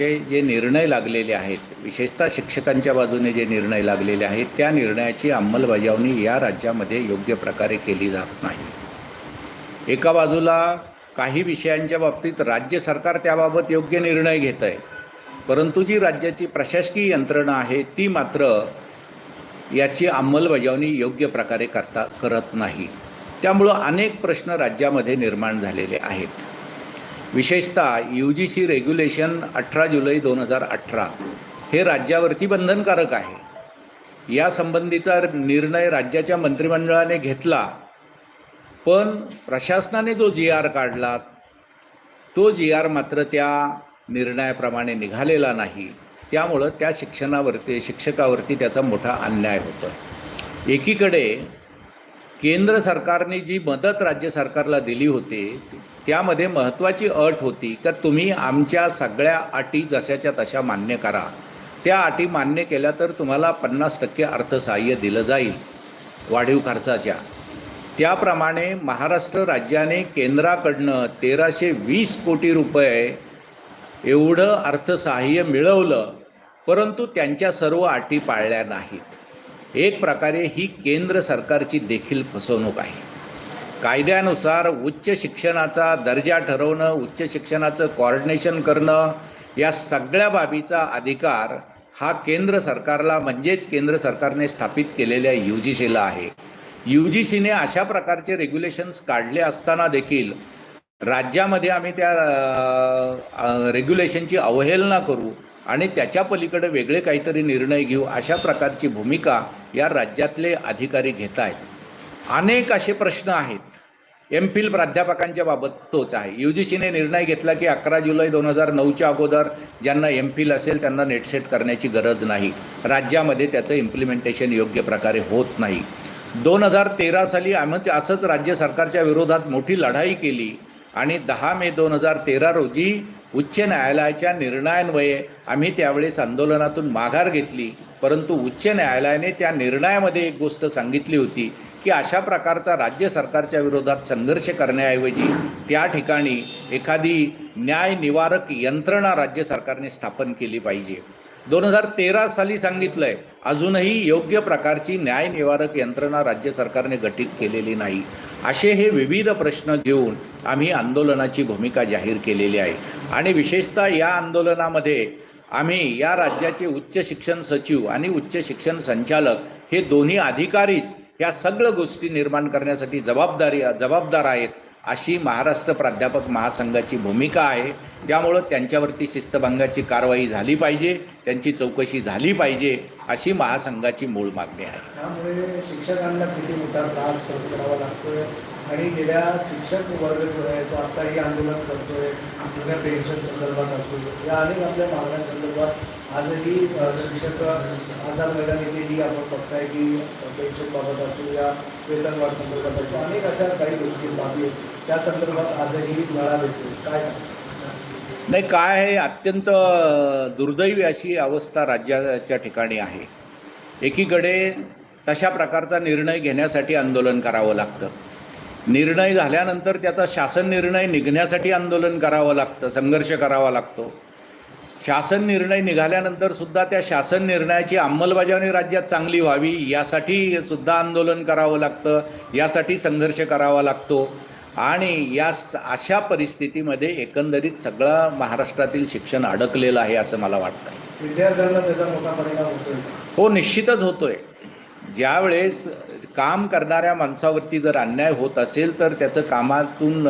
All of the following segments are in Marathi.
राज्याचे जे निर्णय लागलेले आहेत विशेषतः शिक्षकांच्या बाजूने जे निर्णय लागलेले आहेत त्या निर्णयाची अंमलबजावणी या राज्यामध्ये योग्य प्रकारे केली जात नाही. एका बाजूला काही विषयांच्या बाबतीत राज्य सरकार त्याबाबत योग्य निर्णय घेत आहे परंतु जी राज्याची प्रशासकीय यंत्रणा आहे ती मात्र याची अंमलबजावणी योग्य प्रकारे करता करत नाही. त्यामुळं अनेक प्रश्न राज्यामध्ये निर्माण झालेले आहेत. विशेषतः यू जी सी रेग्युलेशन अठरा जुलै दोन हजार अठरा. हे राज्यावरती बंधनकारक आहे. या संबंधीचा निर्णय राज्याच्या मंत्रिमंडळाने घेतला. पण प्रशासनाने जो जी आर काढला तो जी आर मात्र त्या निर्णयाप्रमाणे निघालेला नाही. त्यामुळं त्या शिक्षणावरती शिक्षकावरती त्याचा मोठा अन्याय होतो एकीकडे केंद्र सरकारने जी मदत राज्य सरकारला दिली होती त्यामध्ये महत्त्वाची अट होती का तुम्ही आमच्या सगळ्या अटी जशाच्या तशा मान्य करा. त्या अटी मान्य केल्या तर तुम्हाला पन्नास टक्के अर्थसहाय्य दिलं जाईल वाढीव खर्चाच्या. त्याप्रमाणे महाराष्ट्र राज्याने केंद्राकडनं तेराशे वीस कोटी रुपये एवढं अर्थसहाय्य मिळवलं परंतु त्यांच्या सर्व अटी पाळल्या नाहीत. एक प्रकारे ही केंद्र सरकारची देखील फसवणूक आहे. कायद्यानुसार उच्च शिक्षणाचा दर्जा ठरवणं उच्च शिक्षणाचं कॉर्डिनेशन करणं या सगळ्या बाबीचा अधिकार हा केंद्र सरकारला म्हणजेच केंद्र सरकारने स्थापित केलेल्या यू जी सीला आहे. यू जी सीने अशा प्रकारचे रेग्युलेशन्स काढले असताना देखील राज्यामध्ये आम्ही त्या रेग्युलेशनची अवहेलना करू आणि त्याच्या पलीकडे वेगळे काहीतरी निर्णय घेऊ अशा प्रकारची भूमिका या राज्यातले अधिकारी घेत आहेत. अनेक असे प्रश्न आहेत. एम फिल प्राध्यापकांच्या बाबत तोच आहे. यू जी सीने निर्णय घेतला की अकरा जुलै दोन हजार नऊच्या अगोदर ज्यांना एम फिल असेल त्यांना नेटसेट करण्याची गरज नाही. राज्यामध्ये त्याचं इम्प्लिमेंटेशन योग्य प्रकारे होत नाही. दोन हजार तेरा साली आम्ही असंच राज्य सरकारच्या विरोधात मोठी लढाई केली आणि दहा मे दोन हजार तेरा रोजी उच्च न्यायालयाच्या निर्णयान्वये आम्ही त्यावेळेस आंदोलनातून माघार घेतली. परंतु उच्च न्यायालयाने त्या निर्णयामध्ये एक गोष्ट सांगितली होती की अशा प्रकारचा राज्य सरकारच्या विरोधात संघर्ष करण्याऐवजी त्या ठिकाणी एखादी न्याय निवारक यंत्रणा राज्य सरकारने स्थापन केली पाहिजे. दोन हजार तेरा साली सांगितलं आहे अजूनही योग्य प्रकारची न्याय निवारक यंत्रणा राज्य सरकारने गठीत केलेली नाही. असे हे विविध प्रश्न घेऊन आम्ही आंदोलनाची भूमिका जाहीर केलेली आहे. आणि विशेषतः या आंदोलनामध्ये आम्ही या राज्याचे उच्च शिक्षण सचिव आणि उच्च शिक्षण संचालक हे दोन्ही अधिकारीच या सगळ्या गोष्टी निर्माण करण्यासाठी जबाबदारी जबाबदार आहेत. अशी महाराष्ट्र प्राध्यापक महासंघाची भूमिका आहे. त्यामुळं त्यांच्यावरती शिस्तभंगाची कारवाई झाली पाहिजे त्यांची चौकशी झाली पाहिजे अशी महासंघाची मूळ मागणी आहे. त्यामुळे शिक्षकांना किती मोठा त्रास सहन करावा लागतोय? आणि गेल्या शिक्षक वर्ग जो आहे तो आत्ताही आंदोलन करतोय आपल्या पेन्शन संदर्भात असू या अनेक आपल्या मागण्यांसंदर्भात आजही शिक्षक आझाद ही आपण बघताय की पेन्शन बाबत या वेतनवाढ संदर्भात असू अनेक अशा काही गोष्टी बाबी आहेत. त्या संदर्भात आजही लढा देतो काय नाही काय आहे अत्यंत दुर्दैवी अशी अवस्था राज्याच्या ठिकाणी आहे. एकीकडे तशा प्रकारचा निर्णय घेण्यासाठी आंदोलन करावं लागतं. निर्णय झाल्यानंतर त्याचा शासन निर्णय निघण्यासाठी आंदोलन करावं लागतं संघर्ष करावा लागतो. शासन निर्णय निघाल्यानंतर सुद्धा त्या शासन निर्णयाची अंमलबजावणी राज्यात चांगली व्हावी यासाठी सुद्धा आंदोलन करावं लागतं यासाठी संघर्ष करावा लागतो. आणि या अशा परिस्थितीमध्ये एकंदरीत सगळं महाराष्ट्रातील शिक्षण अडकलेलं आहे असं मला वाटतं विद्यार्थ्यांना त्याचा मोठा परिणाम होतोय. हो निश्चितच होतोय. ज्यावेळेस काम करणाऱ्या माणसावरती जर अन्याय होत असेल तर त्याचं कामातून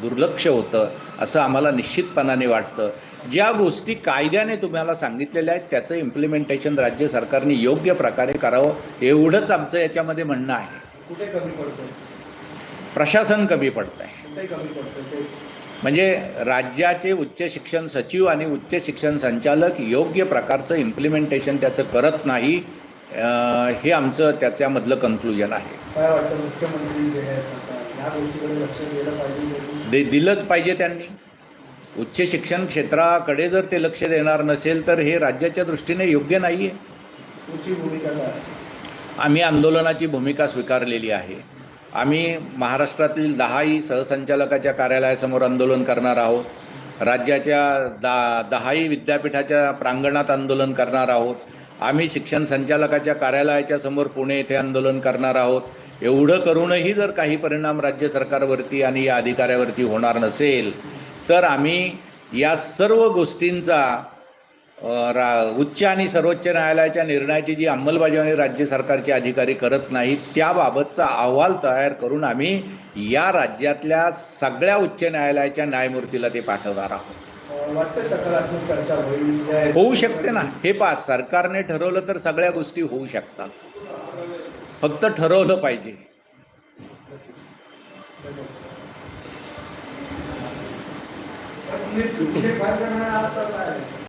दुर्लक्ष होतं असं आम्हाला निश्चितपणाने वाटतं. ज्या गोष्टी कायद्याने तुम्हाला सांगितलेल्या आहेत त्याचं इम्प्लिमेंटेशन राज्य सरकारने योग्य प्रकारे करावं एवढंच आमचं याच्यामध्ये म्हणणं आहे. कुठे कमी पडतंय? प्रशासन कमी पडतं आहे म्हणजे राज्याचे उच्च शिक्षण सचिव आणि उच्च शिक्षण संचालक योग्य प्रकारचं इम्प्लिमेंटेशन त्याचं करत नाही हे आमचं त्याच्यामधलं कन्क्लुजन आहे. काय वाटतं मुख्यमंत्री जे आहेत आता या गोष्टीकडे लक्ष दिलं पाहिजे त्यांनी. दे दिलंच पाहिजे त्यांनी. उच्च शिक्षण क्षेत्राकडे जर ते लक्ष देणार नसेल तर हे राज्याच्या दृष्टीने योग्य नाही आहे तुमची भूमिका काय असेल? आम्ही आंदोलनाची भूमिका स्वीकारलेली आहे. आम्ही महाराष्ट्रातील दहाही सहसंचालकाच्या कार्यालयासमोर आंदोलन करणार आहोत. राज्याच्या दा दहाही विद्यापीठाच्या प्रांगणात आंदोलन करणार आहोत. आम्ही शिक्षण संचालकाच्या कार्यालयाच्या समोर पुणे येथे आंदोलन करणार आहोत. एवढं करूनही जर काही परिणाम राज्य सरकारवरती आणि या अधिकाऱ्यावरती होणार नसेल तर आम्ही या सर्व गोष्टींचा रा उच्च आणि सर्वोच्च न्यायालयाच्या निर्णयाची जी अंमलबजावणी राज्य सरकारचे अधिकारी करत नाहीत त्याबाबतचा अहवाल तयार करून आम्ही या राज्यातल्या सगळ्या उच्च न्यायालयाच्या न्यायमूर्तीला ते पाठवणार आहोत. वाटतं सकारात्मक चर्चा होईल. त्या- होऊ शकते ना. हे पा सरकारने ठरवलं तर सगळ्या गोष्टी होऊ शकतात. फक्त ठरवलं पाहिजे.